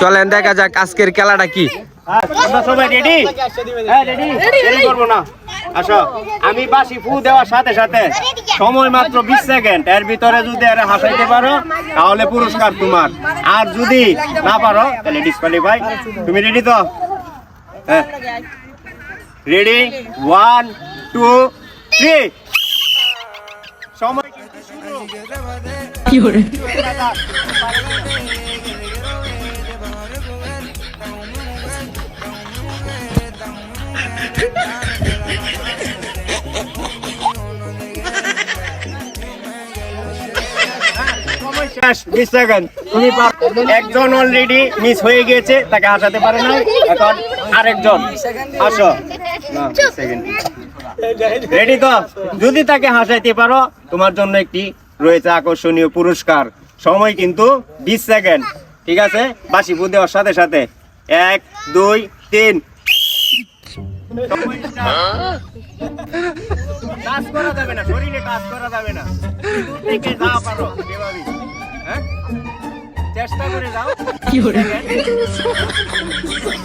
চলেন দেখা যাক আজকের খেলাটা কি। আমরা সবাই রেডি হ্যাঁ রেডি দেরি করব না। আসো। আমি বাসি ফু দেওয়ার সাথে সাথে সময় মাত্র বিশ সেকেন্ড। এর ভিতরে যদি এর হাসাইতে পারো তাহলে পুরস্কার তোমার। আর যদি না পারো তাহলে ডিসকোয়ালিফাই তুমি রেডি তো? হ্যাঁ। রেডি ওয়ান টু থ্রি সময় কিন্তু শুরু। সময় শেষ বিশ সেকেন্ড। তুমি একজন অলরেডি মিস হয়ে গিয়েছে তাকে হাসাতে পারে না এখন আরেকজন। আসো। রেডি তো যদি তাকে হাসাইতে পারো, তোমার জন্য একটি রয়েছে আকর্ষণীয় পুরস্কার। সময় কিন্তু বিশ সেকেন্ড। ঠিক আছে? বাসি দেওয়ার সাথে সাথে। এক, দুই, তিন। কাজ করা যাবে না। শরীরে কাজ করা যাবে না। থেকে যা পারো। হ্যাঁ? চেষ্টা করে যাও।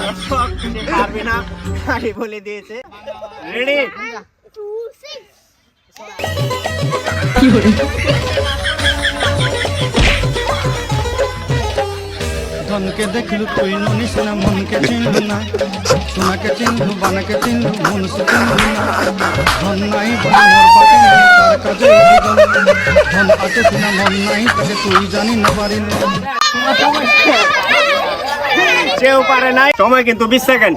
দর্শক, সে পারবে না খালি বলে দিয়েছে রেডি ধনকে দেখলু তুই ননিস না মনকে চিনলু না। সোনাকে চিনলু বানাকে চিনলু মনুষ্য চিনলু না। ধন নাই পাকে নাই। তার কাজে ধন আছে কিনা মন নাই তাকে তুই জানি না পারিল সেও পারে নাই। সময় কিন্তু বিশ সেকেন্ড।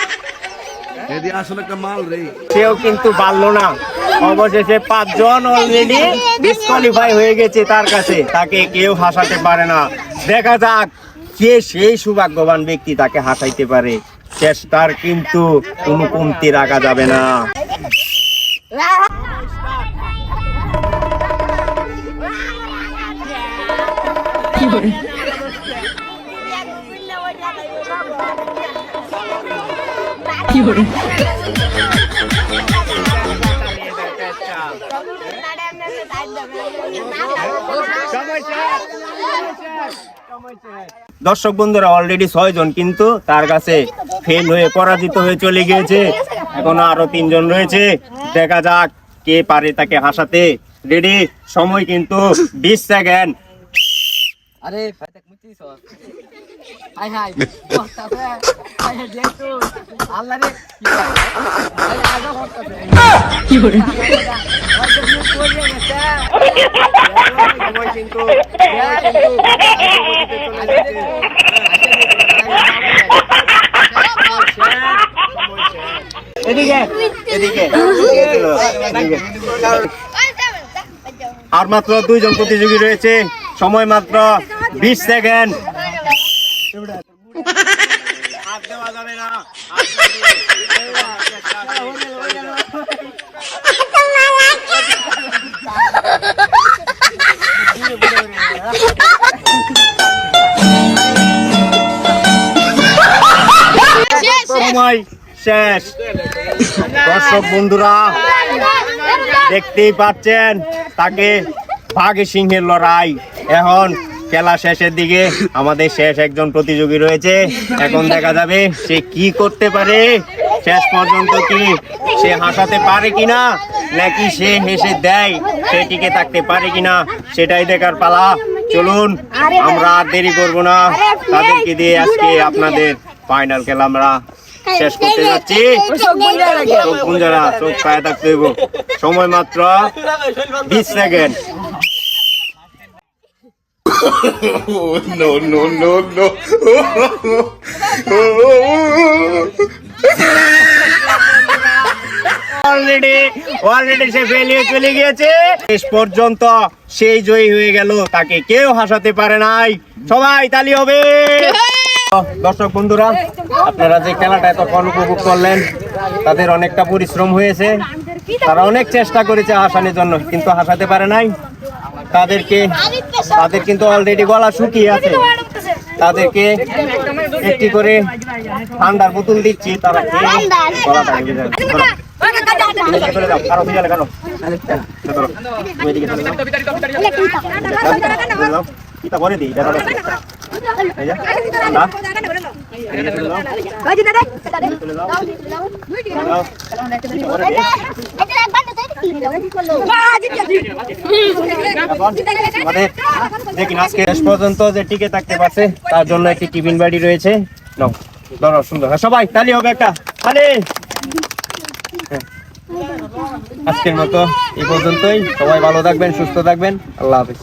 এদি আসলে একটা মাল রে। সেও কিন্তু পারল না। অবশেষে পাঁচজন অলরেডি ডিসকোয়ালিফাই হয়ে গেছে তার কাছে। তাকে কেউ হাসাতে পারে না। দেখা যাক কে সেই সৌভাগ্যবান ব্যক্তি তাকে হাসাইতে পারে। চেষ্টার কিন্তু কোনো কমতি রাখা যাবে না। দর্শক বন্ধুরা অলরেডি ছয় জন, কিন্তু তার কাছে ফেল হয়ে, পরাজিত হয়ে চলে গিয়েছে। এখনও আরও তিনজন রয়েছে। দেখা যাক কে পারে তাকে হাসাতে। রেডি সময় কিন্তু বিশ সেকেন্ড আরে ফাইতাক মুচিস হাই হাই বস্তাছে হাই হাই দেখতো আল্লাহ রে হাই আগা কি করে কিন্তু এদিকে। এদিকে। আর মাত্র দুইজন প্রতিযোগী রয়েছে। সময় মাত্র বিশ সেকেন্ড। সময় শেষ। দর্শক বন্ধুরা দেখতেই পাচ্ছেন তাকে বাঘে সিংহের লড়াই। এখন খেলা শেষের দিকে আমাদের শেষ একজন প্রতিযোগী রয়েছে। এখন দেখা যাবে সে কি করতে পারে। শেষ পর্যন্ত কি সে হাসাতে পারে কিনা, নাকি সে হেসে দেয়, সে টিকে থাকতে পারে কিনা, সেটাই দেখার পালা। চলুন, আমরা আর দেরি করব না। তাদেরকে দিয়ে আজকে আপনাদের ফাইনাল খেলা আমরা শেষ করতে যাচ্ছি। চোখ গুঞ্জারা চোখ পায়ে থাকতে সময় মাত্র বিশ সেকেন্ড। অলরেডি অলরেডি সে ফেলিয়ে চলে গিয়েছে। শেষ পর্যন্ত সেই জয়ী হয়ে গেল, তাকে কেউ হাসাতে পারে নাই। সবাই তালি হবে। দর্শক বন্ধুরা, আপনারা যে খেলাটা এতক্ষণ উপভোগ করলেন, তাদের অনেকটা পরিশ্রম হয়েছে। তারা অনেক চেষ্টা করেছে হাসানোর জন্য, কিন্তু হাসাতে পারে নাই। তাদেরকে তাদের কিন্তু অলরেডি গলা শুকিয়ে আছে। তাদেরকে একটি করে ঠান্ডার বোতল দিচ্ছি তারা কারও দিই, কিনা আজকে শেষ পর্যন্ত যে টিকে থাকতে পারছে তার জন্য একটি টিফিন বাড়ি রয়েছে। নাও ধরো সুন্দর। হ্যাঁ, সবাই তালি হবে একটা। তালি। আজকের মতো এই পর্যন্তই। সবাই ভালো থাকবেন সুস্থ থাকবেন। আল্লাহ হাফিজ।